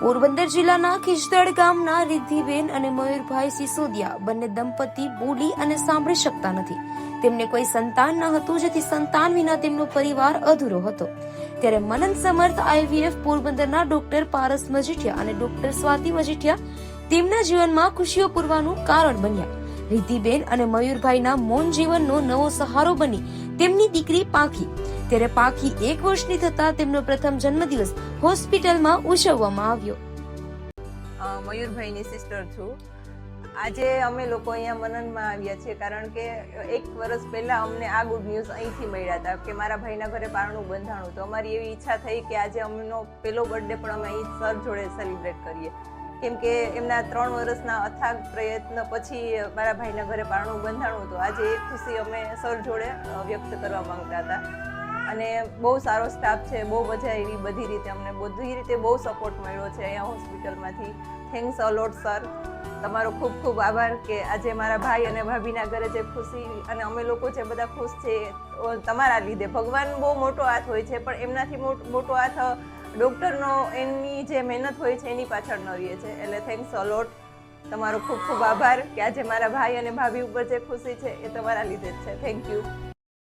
પોરબંદર જિલ્લાના ખીજદડ ગામના રિદ્ધિબેન અને મયુરભાઈ સિસોદિયા બંને દંપતી બોલી અને સાંભળી શકતા નથી. તેમને કોઈ સંતાન ન હતું, જેથી સંતાન વિના તેમનો પરિવાર અધૂરો હતો. ત્યારે મનન સમર્થ આઈવીએફ પોરબંદરના ડોક્ટર પારસ મજીઠિયા અને ડોક્ટર સ્વાતિ મજીઠિયા તેમના જીવનમાં ખુશીઓ પૂરવાનું કારણ બન્યા. રિદ્ધિબેન અને મયુરભાઈના મૌન જીવનનો નવો સહારો બની તેમની દીકરી પાંખી. ત્યારે પાખી એક વર્ષની થતા તેમનો પ્રથમ જન્મદિવસ હોસ્પિટલમાં ઉજવવામાં આવ્યો. મયુરભાઈની સિસ્ટર છું. આજે અમે લોકો અહીંયા મનનમાં આવ્યા છીએ કારણ કે એક વર્ષ પહેલા અમને આ ગુડ ન્યૂઝ અહીંથી મળ્યા હતા કે મારા ભાઈના ઘરે પારણું બંધાણું. તો અમારી એવી ઈચ્છા થઈ કે આજે અમનો પહેલો બર્થડે પણ અમે અહીં સર જોડે સેલિબ્રેટ કરીએ. કેમ કે એમના ત્રણ વર્ષના અથાગ પ્રયત્ન પછી મારા ભાઈના ઘરે પારણું બંધાણું તો આજે એ ખુશી અમે સર જોડે વ્યક્ત કરવા માંગતા હતા. અને બહુ સારો સ્ટાફ છે, બહુ મજા આવી બધી રીતે અમને. બધી રીતે બહુ સપોર્ટ મળ્યો છે અહીંયા હોસ્પિટલમાંથી થેન્ક્સ અલોટ સર તમારો ખૂબ ખૂબ આભાર કે આજે મારા ભાઈ અને ભાભીના ઘરે જે ખુશી અને અમે લોકો જે બધા ખુશ છે તમારા લીધે. ભગવાન બહુ મોટો હાથ હોય છે, પણ એમનાથી મોટ- હાથ ડૉક્ટરનો એની જે મહેનત હોય છે, એની પાછળ ન રહીએ છે. એટલે થેન્ક્સ અલોટ તમારો ખૂબ ખૂબ આભાર કે આજે મારા ભાઈ અને ભાભી ઉપર જે ખુશી છે, એ તમારા લીધે જ છે. Thank you